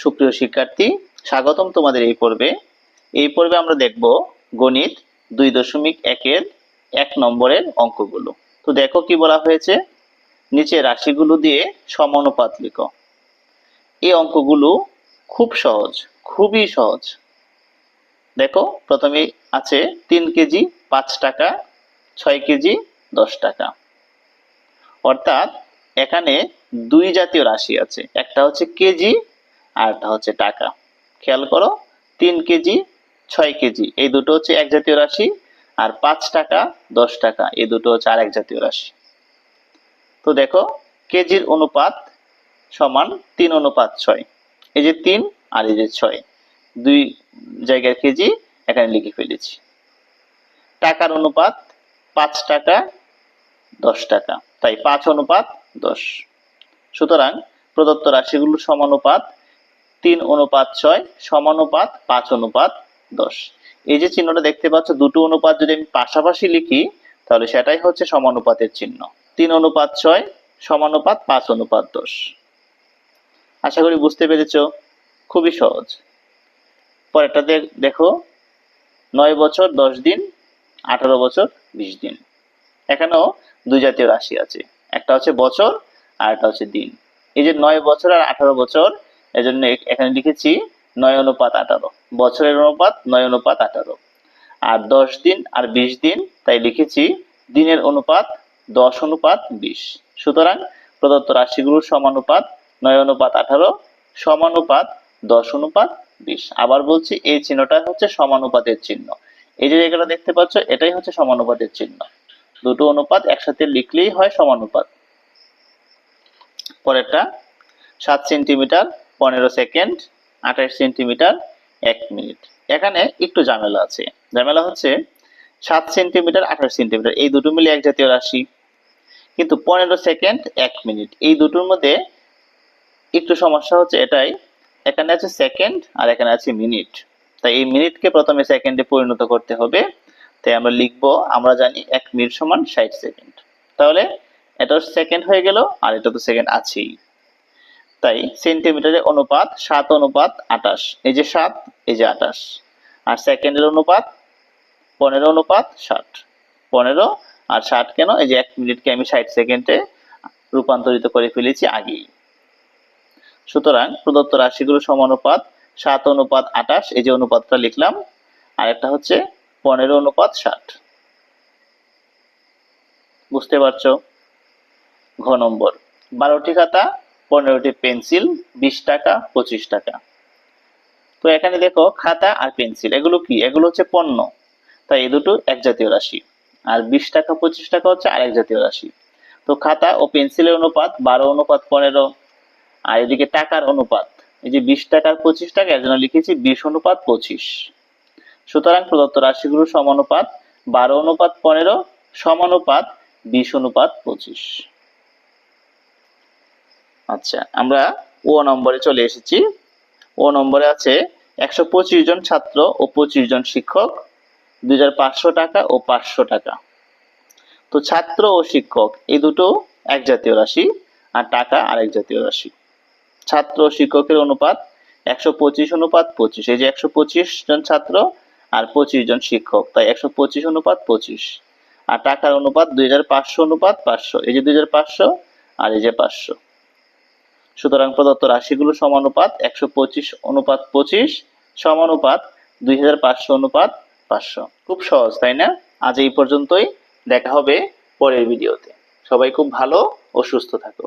সুপ্রিয় শিক্ষার্থী, স্বাগতম তোমাদের এই পর্বে। এই পর্বে আমরা দেখব গণিত দুই দশমিক একের এক নম্বরের অঙ্কগুলো। তো দেখো কি বলা হয়েছে? নিচে রাশিগুলো দিয়ে সমানুপাত লিখো। এই অঙ্কগুলো খুব সহজ, খুবই সহজ। দেখো, প্রথমে আছে তিন কেজি পাঁচ টাকা, ছয় কেজি দশ টাকা। অর্থাৎ এখানে দুই জাতীয় রাশি আছে। একটা হচ্ছে কেজি আর একটা হচ্ছে টাকা। খেয়াল করো, তিন কেজি, ছয় কেজি, এই দুটো হচ্ছে এক জাতীয় রাশি আর পাঁচ টাকা, দশ টাকা, এই দুটো হচ্ছে আর এক জাতীয় রাশি। তো দেখো, কেজির অনুপাত সমান তিন অনুপাত ছয়। এই যে তিন আর এই যে ছয়। দুই জায়গার কেজি, এখানে লিখে ফেলেছি। টাকার অনুপাত পাঁচ টাকা, দশ টাকা। তাই পাঁচ অনুপাত দশ। সুতরাং প্রদত্ত রাশিগুলোর সমানুপাত তিন অনুপাত ছয় সমানুপাত পাঁচ অনুপাত দশ। এই যে চিহ্নটা দেখতে পাচ্ছ, দুটো অনুপাত যদি আমি পাশাপাশি লিখি, তাহলে সেটাই হচ্ছে সমানুপাতের চিহ্ন। তিন অনুপাত ছয় সমানুপাত পাঁচ অনুপাত দশ। আশা করি বুঝতে পেরেছ? খুবই সহজ। পরেরটা দেখো, নয় বছর দশ দিন, আঠারো বছর বিশ দিন। এখানেও দুই জাতীয় রাশি আছে। একটা হচ্ছে বছর আর একটা হচ্ছে দিন। এই যে নয় বছর আর আঠারো বছর এজন্য এখানে লিখেছি নয় অনুপাত আঠারো। বছরের অনুপাত নয় অনুপাত আঠারো। আর দশ দিন আর বিশ দিন, তাই লিখেছি দিনের অনুপাত দশ অনুপাত বিশ। সুতরাং প্রদত্ত রাশিগুলোর সমানুপাত নয় অনুপাত আঠারো, সমানুপাত দশ অনুপাত বিশ। আবার বলছি এই চিহ্নটা হচ্ছে সমানুপাতের চিহ্ন। এই যে জায়গাটা দেখতে পাচ্ছ, এটাই হচ্ছে সমানুপাতের চিহ্ন। দুটো অনুপাত একসাথে লিখলেই হয় সমানুপাত। পরেরটা, সাত সেন্টিমিটার পনেরো সেকেন্ড, আঠাশ সেন্টিমিটার, এক মিনিট। এখানে একটু ঝামেলা আছে। ঝামেলা হচ্ছে সাত সেন্টিমিটার, আঠাশ সেন্টিমিটার, এই দুটো মিলে এক জাতীয় রাশি। কিন্তু পনেরো সেকেন্ড, এক মিনিট। এই দুটোর মধ্যে একটু সমস্যা হচ্ছে এটাই, এখানে আছে সেকেন্ড আর এখানে আছে মিনিট। তাই এই মিনিটকে প্রথমে সেকেন্ডে পরিণত করতে হবে। তাই আমরা লিখব, আমরা জানি এক মিনিট সমান ষাট সেকেন্ড। তাহলে এটা সেকেন্ড হয়ে গেল, আর এটা তো সেকেন্ড আছেই। তাই সেন্টিমিটারের অনুপাত সাত অনুপাত আটাশ এই যে সাত, এই যে আটাশ আর সেকেন্ডের অনুপাত পনেরো অনুপাত ষাট। পনেরো আর ষাট কেন? এই যে এক মিনিটকে আমি ষাট সেকেন্ডে রূপান্তরিত করে ফেলেছি আগেই। সুতরাং প্রদত্ত রাশিগুলো সমানুপাত সাত অনুপাত আটাশ এই যে অনুপাতটা লিখলাম। আর একটা হচ্ছে পনেরো অনুপাত ষাট। বুঝতে পারছ? ঘ নম্বর। বারোটি খাতা পনেরোটি পেন্সিল, বিশ টাকা, পঁচিশ টাকা। তো এখানে দেখো, খাতা আর পেন্সিল, এগুলো কি? এগুলো হচ্ছে পণ্য। তাই এই দুটো এক জাতীয় রাশি। আর বিশ টাকা, পঁচিশ টাকা হচ্ছে আরেক জাতীয় রাশি। তো খাতা ও পেন্সিলের অনুপাত, বারো অনুপাত, পনেরো। আর এদিকে টাকার অনুপাত, এই যে বিশ টাকার পঁচিশ টাকা, এর জন্য লিখেছি বিশ অনুপাত, পঁচিশ। সুতরাং প্রদত্ত রাশিগুলোর সমানুপাত, বারো অনুপাত, পনেরো, সমানুপাত, বিশ অনুপাত, পঁচিশ। আচ্ছা আমরা ও নম্বরে চলে এসেছি। ও নম্বরে আছে একশো পঁচিশ জন ছাত্র ও পঁচিশ জন শিক্ষক, দুই হাজার পাঁচশো টাকা ও পাঁচশো টাকা। তো ছাত্র ও শিক্ষক, এই দুটো এক জাতীয় রাশি আর টাকা আরেক জাতীয় রাশি। ছাত্র ও শিক্ষকের অনুপাত একশো পঁচিশ অনুপাত পঁচিশ। এই যে একশো পঁচিশ জন ছাত্র আর পঁচিশ জন শিক্ষক, তাই একশো পঁচিশ অনুপাত পঁচিশ। আর টাকার অনুপাত দুই হাজার পাঁচশো অনুপাত পাঁচশো। এই যে দুই হাজার পাঁচশো আর এই যে পাঁচশো। সুতরাং প্রদত্ত রাশিগুলো সমানুপাত একশো পঁচিশ অনুপাত পঁচিশ, সমানুপাত দুই হাজার পাঁচশো অনুপাত পাঁচশো। খুব সহজ, তাই না? আজ এই পর্যন্তই, দেখা হবে পরের ভিডিওতে। সবাই খুব ভালো ও সুস্থ থাকো।